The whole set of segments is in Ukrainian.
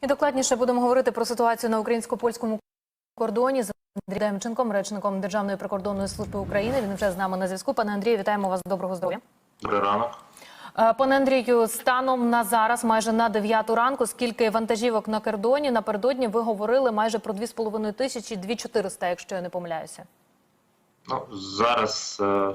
І докладніше будемо говорити про ситуацію на українсько-польському кордоні з Андрієм Демченком, речником Державної прикордонної служби України. Він вже з нами на зв'язку. Пане Андрію, вітаємо вас. Доброго здоров'я. Добрий ранок. Е, Пане Андрію, станом на зараз, майже на 9 ранку, скільки вантажівок на кордоні напередодні ви говорили майже про 2,5 тисячі, 2,400, якщо я не помиляюся. Ну, зараз е,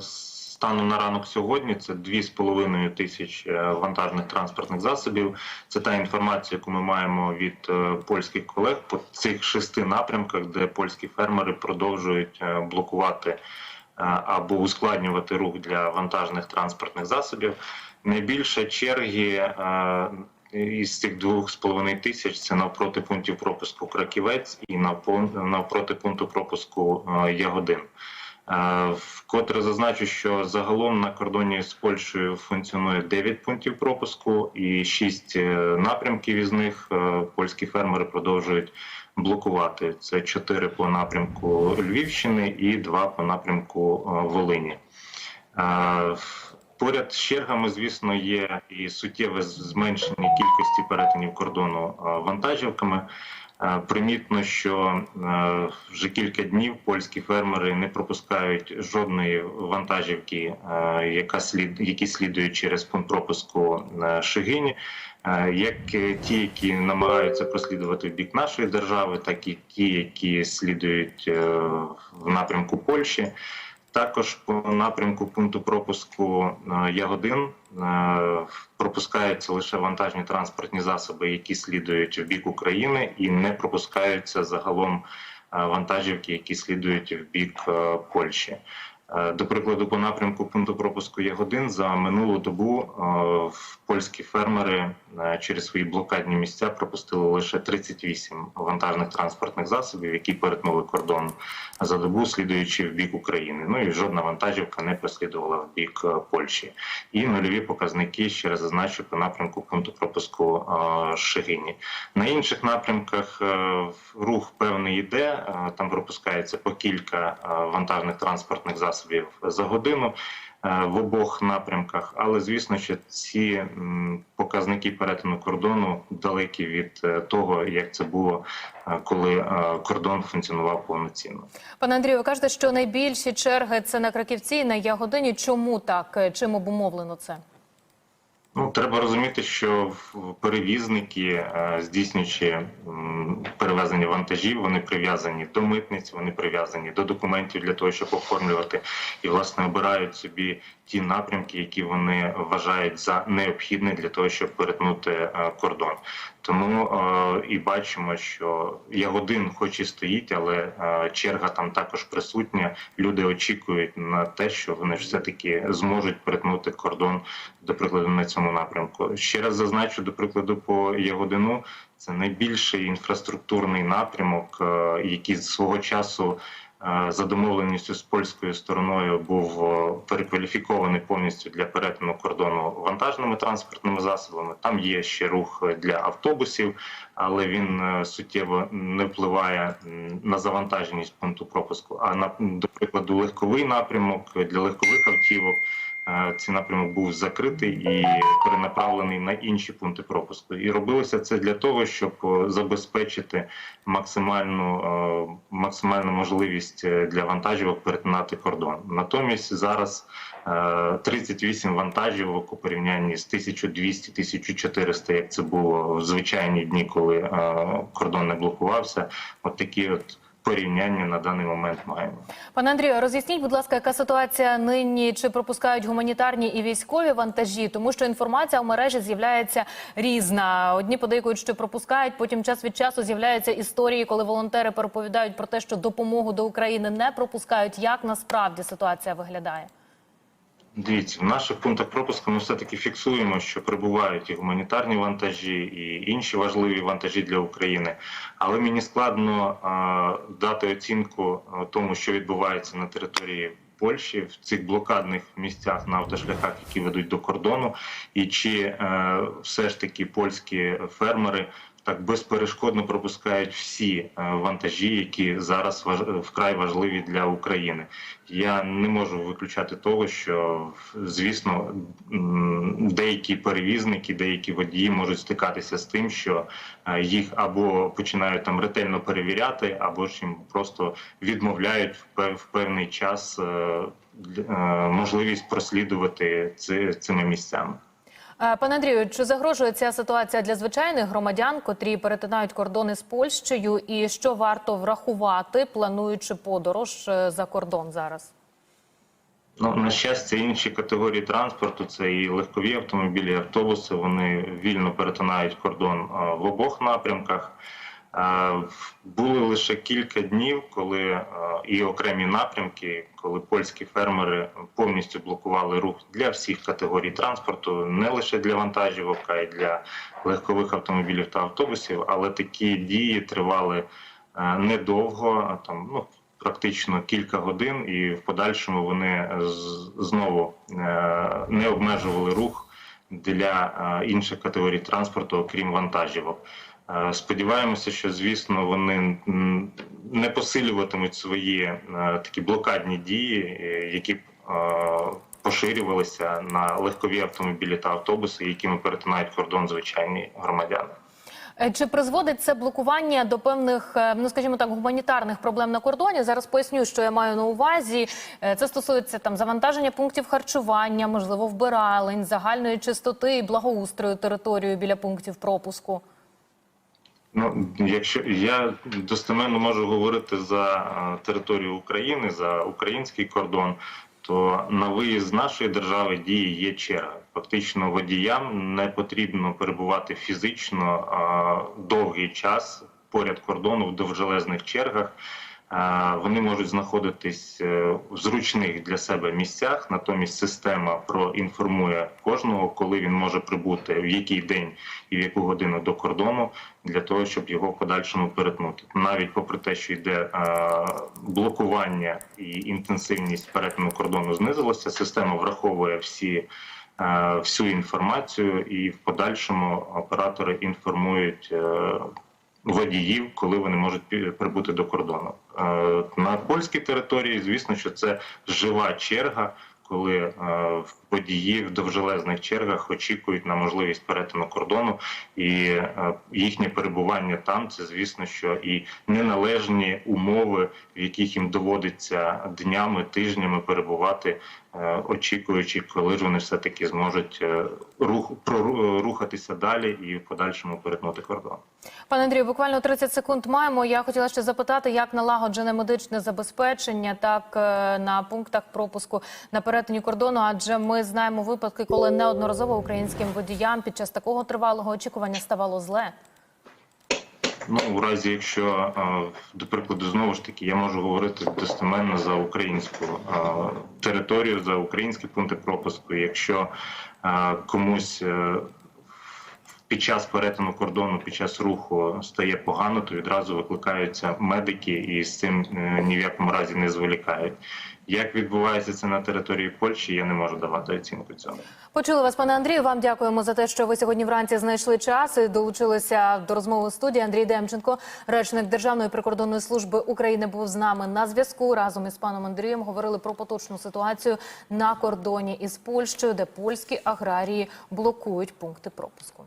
станом на ранок сьогодні це 2,5 тисячі е, вантажних транспортних засобів. Це та інформація, яку ми маємо від е, польських колег по цих шести напрямках, де польські фермери продовжують е, блокувати або ускладнювати рух для вантажних транспортних засобів. Найбільше черги із цих двох з половиною тисяч це навпроти пунктів пропуску Краківець і навпроти пункту пропуску Ягодин. Е, Вкотре зазначу, що загалом на кордоні з Польщею функціонує 9 пунктів пропуску і 6 напрямків із них е, польські фермери продовжують блокувати. Це 4 по напрямку Львівщини і 2 по напрямку е, Волині. Е, Поряд з чергами, звісно, є і суттєве зменшення кількості перетинів кордону е, вантажівками. Е, Примітно, що е, вже кілька днів польські фермери не пропускають жодної вантажівки, е, яка слід які слідують через пункт пропуску Шигині, як ті, які намагаються прослідувати в бік нашої держави, так і ті, які слідують в напрямку Польщі. Також по напрямку пункту пропуску е, Ягодин е, пропускаються лише вантажні транспортні засоби, які слідують в бік України, і не пропускаються загалом е, вантажівки, які слідують в бік Польщі. Е, До прикладу, по напрямку пункту пропуску Ягодин за минулу добу е, польські фермери е, через свої блокадні місця пропустили лише 38 вантажних транспортних засобів, які перетнули кордон за добу, слідуючи в бік України. Ну і жодна вантажівка не прослідувала в бік Польщі. І нульові показники ще раз зазначу по напрямку пункту пропуску Шигині. На інших напрямках рух певний йде. Там пропускається по кілька вантажних транспортних засобів за годину. е, В обох напрямках, але звісно, що ці показники перетину кордону далекі від е, того, як це було, е, коли кордон функціонував повноцінно. Пане Андрію, ви кажете, що найбільші черги це на Краківці і на Ягодині. Чому так? Чим обумовлено це? Ну, треба розуміти, що перевізники, е, здійснюючи перевезення вантажів, вони прив'язані до митниць, вони прив'язані до документів для того, щоб оформлювати, і власне обирають собі ті напрямки, які вони вважають за необхідне для того, щоб перетнути е, кордон. Тому е, і бачимо, що Ягодин, хоч і стоїть, але черга там також присутня. Люди очікують на те, що вони все таки зможуть перетнути кордон, до прикладу, на цьому напрямку. Ще раз зазначу, до прикладу, по Ягодину це найбільший інфраструктурний напрямок, е, який свого часу. е, За домовленістю з польською стороною був е, перекваліфікований повністю для перетину кордону вантажними транспортними засобами. Там є ще рух для автобусів, але він суттєво не впливає на завантаженість пункту пропуску. А на до прикладу, легковий напрямок для легкових автівок. Цей напрямок був закритий і перенаправлений на інші пункти пропуску. І робилося це для того, щоб е, забезпечити максимальну е, максимальну можливість е, для вантажівок перетинати кордон. Натомість зараз е, 38 вантажівок у порівнянні з 1200-1400, як це було в звичайні дні, коли кордон не блокувався. От такі от порівняння на даний момент маємо. Пане Андрію, роз'ясніть, будь ласка, яка ситуація нині? Чи пропускають гуманітарні і військові вантажі? Тому що інформація в мережі з'являється різна. Одні подейкують, що пропускають. Потім час від часу з'являються історії, коли волонтери переповідають про те, що допомогу до України не пропускають. Як насправді ситуація виглядає? Дивіться, в наших пунктах пропуску ми все-таки фіксуємо, що прибувають і гуманітарні вантажі, і інші важливі вантажі для України. Але мені складно а, дати оцінку тому, що відбувається на території Польщі в цих блокадних місцях на автошляхах, які ведуть до кордону, і чи е, все ж таки польські фермери так безперешкодно пропускають всі е, вантажі, які зараз важ- вкрай важливі для України. Я не можу виключати того, що звісно деякі перевізники, деякі водії можуть стикатися з тим, що е, їх або починають там ретельно перевіряти, або ж їм просто відмовляють в певний час е, е, можливість прослідувати ци- цими місцями. Е, Пане Андрію, чи загрожує ця ситуація для звичайних громадян, котрі перетинають кордони з Польщею, і що варто врахувати, плануючи подорож е, за кордон зараз? Ну, на щастя, інші категорії транспорту це і легкові автомобілі, і автобуси. Вони вільно перетинають кордон е, в обох напрямках. Е, Були лише кілька днів, коли е, і окремі напрямки, коли польські фермери повністю блокували рух для всіх категорій транспорту, не лише для вантажівок, а й для легкових автомобілів та автобусів. Але такі дії тривали е, недовго, там ну практично кілька годин, і в подальшому вони знову не обмежували рух для інших категорій транспорту, окрім вантажівок. Е, Сподіваємося, що звісно вони не посилюватимуть свої е, такі блокадні дії, е, які поширювалися на легкові автомобілі та автобуси, якими перетинають кордон звичайні громадяни. Чи призводить це блокування до певних, ну скажімо так, гуманітарних проблем на кордоні? Зараз поясню, що я маю на увазі. Це стосується там завантаження пунктів харчування, можливо, вбиралень, загальної чистоти і благоустрою території біля пунктів пропуску. Ну, якщо я достеменно можу говорити за е, територію України, за український кордон, то на виїзд з нашої держави діє є черга. Фактично, водіям не потрібно перебувати фізично а, довгий час поряд кордону в довжелезних чергах. Вони можуть знаходитись е, в зручних для себе місцях. Натомість система проінформує кожного, коли він може прибути, в який день і в яку годину до кордону, для того, щоб його в подальшому перетнути. Навіть попри те, що йде е, блокування і інтенсивність перетину кордону знизилася, система враховує всі. е, Всю інформацію, і в подальшому оператори інформують водіїв, коли вони можуть прибути до кордону. Е, На польській території, звісно, що це жива черга, коли е, водії в довжелезних чергах очікують на можливість перетину кордону, і е, їхнє перебування там це, звісно, що і неналежні умови, в яких їм доводиться днями, тижнями перебувати, очікуючи, коли ж вони все таки зможуть е, рух прору- рухатися далі і в подальшому перетнути кордон. Пане Андрію, буквально 30 секунд маємо. Я хотіла ще запитати, як налагоджене медичне забезпечення, так е, на пунктах пропуску на перетині кордону. Адже ми знаємо випадки, коли неодноразово українським водіям під час такого тривалого очікування ставало зле. Ну, у разі, якщо, до прикладу, знову ж таки, я можу говорити достеменно за українську територію, за українські пункти пропуску. Якщо комусь е, під час перетину кордону, під час руху стає погано, то відразу викликаються медики і з цим е, ні в якому разі не зволікають. Як відбувається це на території Польщі, я не можу давати оцінку цьому. Почули вас, пане Андрію. Вам дякуємо за те, що ви сьогодні вранці знайшли час і долучилися до розмови студії. Андрій Демченко, речник Державної прикордонної служби України, був з нами на зв'язку. Разом із паном Андрієм говорили про поточну ситуацію на кордоні із Польщею, де польські аграрії блокують пункти пропуску.